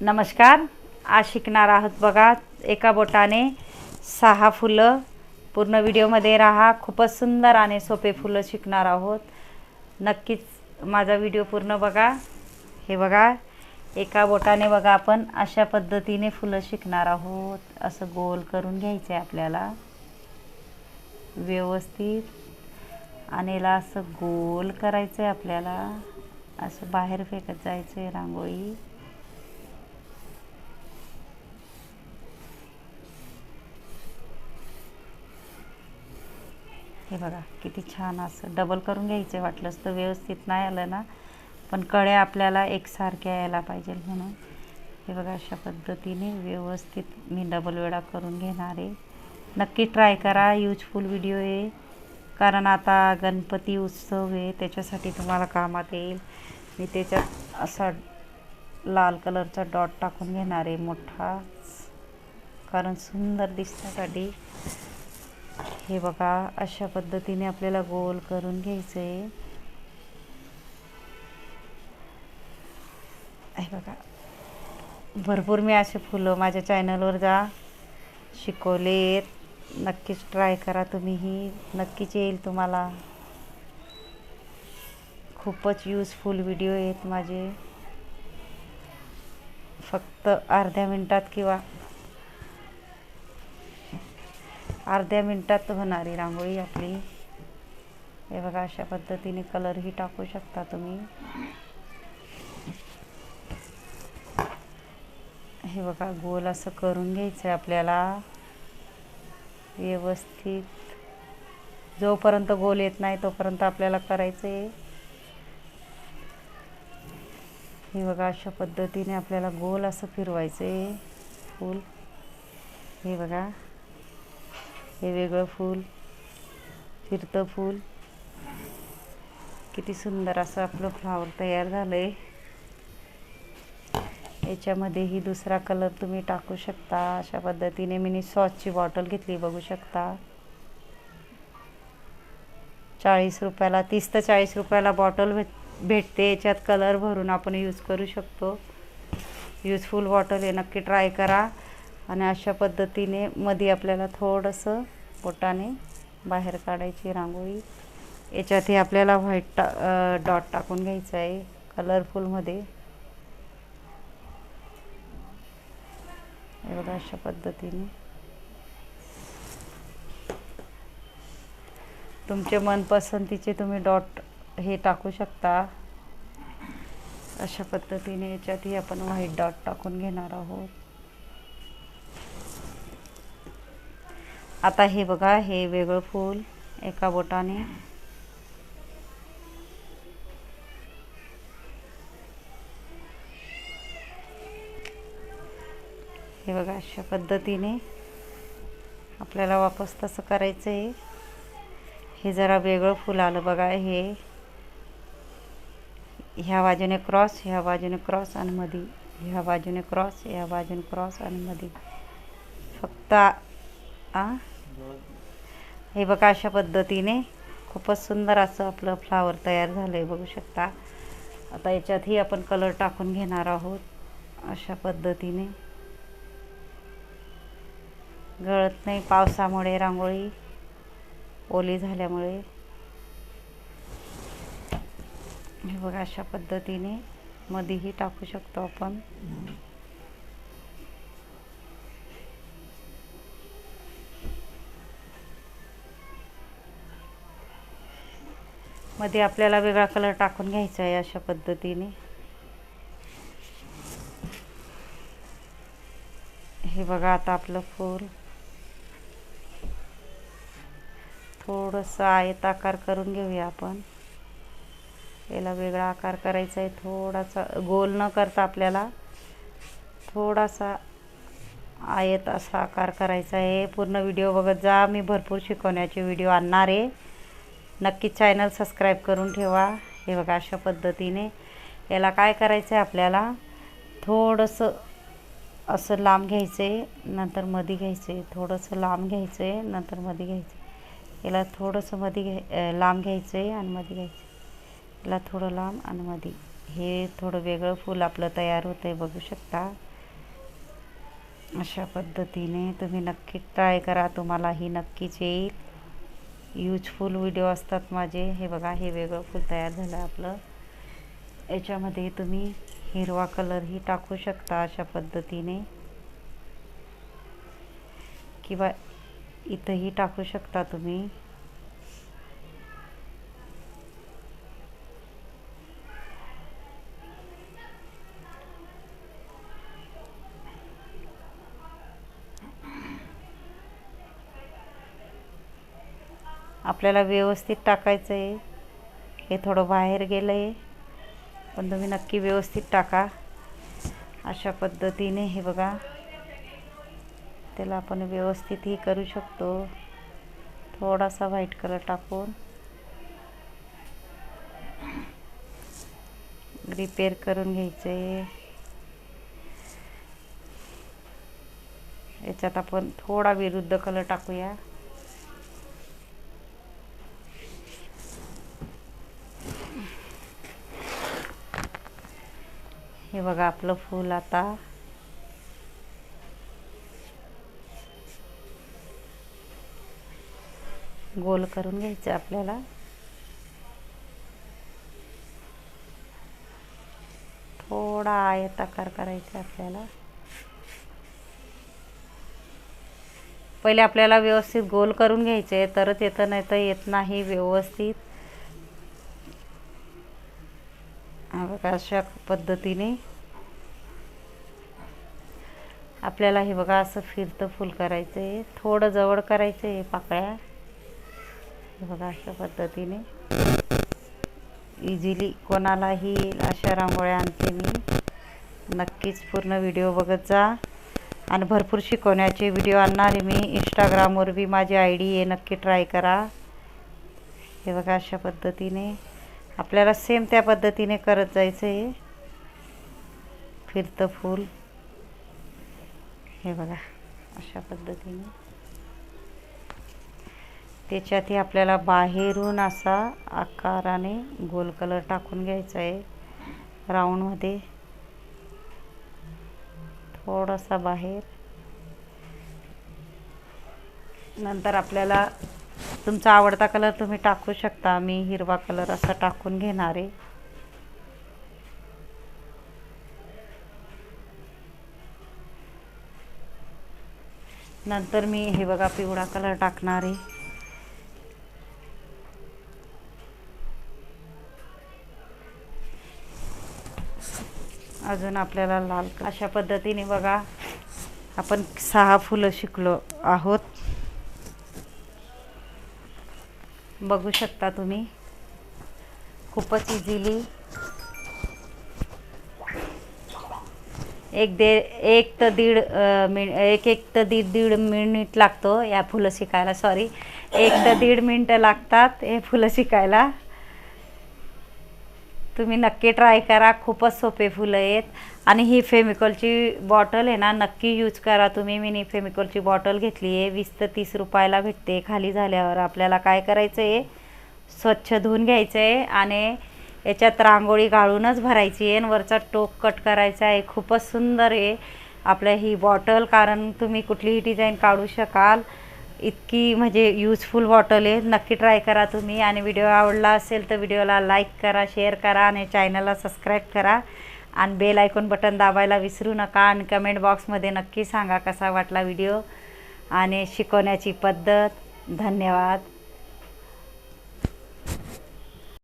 नमस्कार आज शिकणार आहोत बघा एका बोटाने सहा फुलं. पूर्ण व्हिडिओमध्ये राहा खूपच सुंदर आणि सोपे फुलं शिकणार आहोत. नक्कीच माझा व्हिडिओ पूर्ण बघा. हे बघा एका बोटाने बघा आपण अशा पद्धतीने फुलं शिकणार आहोत. असं गोल करून घ्यायचं आहे आपल्याला. व्यवस्थित. आणि याला असं गोल करायचं आहे आपल्याला. असं बाहेर फेकत जायचं आहे रांगोळी. हे बघा किती छान असं डबल करून घ्यायचं वाटलंच तर व्यवस्थित नाही आलं ना. पण कळ्या आपल्याला एकसारख्या यायला पाहिजे म्हणून. हे बघा अशा पद्धतीने व्यवस्थित मी डबल वेळा करून घेणार आहे. नक्की ट्राय करा. यूजफुल व्हिडिओ आहे. कारण आता गणपती उत्सव आहे. त्याच्यासाठी तुम्हाला कामात येईल. मी त्याच्यात असा लाल कलरचा डॉट टाकून घेणार आहे. मोठा कारण सुंदर दिसण्यासाठी हे बघा अशा पद्धतीने आपल्याला गोल करून घ्यायचं. आहे हे बघा. भरपूर मी असे फुलं माझ्या चॅनलवर जा शिकवलेत. नक्कीच ट्राय करा तुम्हीही. नक्कीच येईल तुम्हाला. खूपच यूजफुल व्हिडिओ आहेत माझे. फक्त अर्ध्या मिनटात किंवा अर्ध्या मिनटात होणारी रांगोळी आपली. हे बघा अशा पद्धतीने कलरही टाकू शकता तुम्ही. हे बघा गोल असं करून घ्यायचं आहे आपल्याला. व्यवस्थित. जोपर्यंत गोल येत नाही तोपर्यंत आपल्याला करायचं आहे हे बघा अशा पद्धतीने आपल्याला गोल असं फिरवायचं आहे फूल हे बघा. हे वेगळं फूल फिरतं फूल. किती सुंदर असं आपलं फ्लावर तयार झालं आहे याच्यामध्येही दुसरा कलर तुम्ही टाकू शकता. अशा पद्धतीने मी सॉसची बॉटल घेतली बघू शकता. चाळीस रुपयाला तीस ते चाळीस रुपयाला बॉटल भेट भेटते. याच्यात कलर भरून आपण यूज करू शकतो. यूजफुल बॉटल हे नक्की ट्राय करा. आणि अशा पद्धतीने मध्ये आपल्याला थोडंसं बोटाने बाहेर काढायची रांगोळी. याच्यातही आपल्याला व्हाईट टा डॉट टाकून घ्यायचं आहे कलरफुलमध्ये एवढं अशा पद्धतीने. तुमचे मनपसंतीचे तुम्ही डॉट हे टाकू शकता. अशा पद्धतीने याच्यातही आपण व्हाईट डॉट टाकून घेणार आहोत. आता हे बघा हे वेगळं फूल एका बोटाने. हे बघा अशा पद्धतीने आपल्याला वापस तसं करायचं आहे हे जरा वेगळं फूल आलं बघा हे. ह्या बाजूने क्रॉस ह्या बाजूने क्रॉस आणि मधी. ह्या बाजूने क्रॉस ह्या बाजूने क्रॉस आणि मधी. फक्त आ हे बघा अशा पद्धतीने खूपच सुंदर असं आपलं फ्लावर तयार झालं आहे बघू शकता. आता याच्यातही आपण कलर टाकून घेणार आहोत अशा पद्धतीने. गळत नाही पावसामुळे रांगोळी ओली झाल्यामुळे. हे बघा अशा पद्धतीने मध्येही टाकू शकतो आपण. मध्ये आपल्याला वेगळा कलर टाकून घ्यायचा आहे अशा पद्धतीने. हे बघा आता आपलं फूल. थोडंसं आयत आकार करून घेऊया आपण. याला वेगळा आकार करायचा आहे थोडासा गोल न करता आपल्याला थोडासा आयत असा आकार करायचा आहे. पूर्ण व्हिडिओ बघत जा मी भरपूर शिकवण्याचे व्हिडिओ आणणार आहे. नक्की चॅनल सबस्क्राईब करून ठेवा. हे बघा अशा पद्धतीने याला काय करायचं आहे आपल्याला? थोडंसं असं लांब घ्यायचं आहे नंतर मध्ये घ्यायचं आहे थोडंसं लांब घ्यायचं आहे नंतर मध्ये घ्यायचं आहे याला थोडंसं मध्ये घ्याय लांब घ्यायचं आहे आणि मध्ये घ्यायचं आहे याला थोडं लांब आणि मध्ये हे थोडं वेगळं फूल आपलं तयार होतं आहे बघू शकता. अशा पद्धतीने तुम्ही नक्की ट्राय करा. तुम्हाला ही नक्कीच येईल. यूजफुल व्हिडिओ असतात माझे. हे बघा हे वेगळं फूल तयार झालं आपलं. याच्यामध्ये तुम्ही हिरवा कलरही टाकू शकता अशा पद्धतीने. किंवा इथंही टाकू शकता तुम्ही. आपल्याला व्यवस्थित टाकायचं आहे हे थोडं बाहेर गेलं आहे पण तुम्ही नक्की व्यवस्थित टाका. अशा पद्धतीने हे बघा. त्याला आपण व्यवस्थितही करू शकतो. थोडासा व्हाईट कलर टाकून. रिपेअर करून घ्यायचं आहे याच्यात आपण थोडा विरुद्ध कलर टाकूया. बघा आपलं फूल आता. गोल करून घ्यायचं आपल्याला. थोडा आयताकार करायचा आपल्याला. पहिले आपल्याला व्यवस्थित गोल करून घ्यायचे तरच येतं नाही तर येत नाही व्यवस्थित. बघा अशा पद्धतीने. आपल्याला हे बघा असं फिरतं फुल करायचं आहे थोडं जवळ करायचं आहे पाकळ्या. हे बघा अशा पद्धतीने. इझिली कोणालाही अशा रांगोळ्या आणते मी. नक्कीच पूर्ण व्हिडिओ बघत जा. आणि भरपूर शिकवण्याचे व्हिडिओ आणणार मी. इंस्टाग्रामवर बी माझी आय डी आहे नक्की ट्राय करा. हे बघा अशा पद्धतीने. आपल्याला सेम त्या पद्धतीने करत जायचं आहे फिरतं फूल. हे बघा अशा पद्धतीने. त्याच्यातही आपल्याला बाहेरून असा आकाराने गोल कलर टाकून घ्यायचा आहे राऊंडमध्ये थोडासा बाहेर. नंतर आपल्याला तुमचा आवडता कलर तुम्ही टाकू शकता. मी हिरवा कलर असा टाकून घेणार. आहे नंतर मी हे बघा पिवळा कलर टाकणार आहे. अजून आपल्याला लाल अशा पद्धतीने बघा आपण सहा फुलं शिकलो आहोत. बघू शकता तुम्ही. खूपच इझिली एक दे एक तर दीड मिन एक एक तर दीड दीड मिनिट लागतो या फुलं शिकायला सॉरी एक तर दीड मिनटं लागतात हे फुलं शिकायला. तुम्ही नक्की ट्राय करा खूपच सोपे फुलं आहेत. आणि ही फेमिकॉलची बॉटल आहे ना नक्की यूज करा तुम्ही. मी फेमिकॉलची बॉटल घेतली आहे वीस ते तीस रुपयाला भेटते खाली झाल्यावर. आपल्याला काय करायचं आहे स्वच्छ धुवून घ्यायचं आहे आणि याच्यात रांगोळी गाळूनच भरायची आहे. आणि वरचा टोक कट करायचा आहे. खूपच सुंदर आहे. आपल्या ही बॉटल कारण तुम्ही कुठलीही डिझाईन काढू शकाल. इतकी म्हणजे यूजफुल बॉटल आहे. नक्की ट्राय करा तुम्ही. आणि व्हिडिओ आवडला असेल तर व्हिडिओला लाईक करा शेअर करा आणि चॅनलला सबस्क्राईब करा. आणि बेल आयकॉन बटन दाबायला विसरू नका. आणि कमेंट बॉक्समध्ये नक्की सांगा कसा वाटला व्हिडिओ आणि शिकवण्याची पद्धत. धन्यवाद.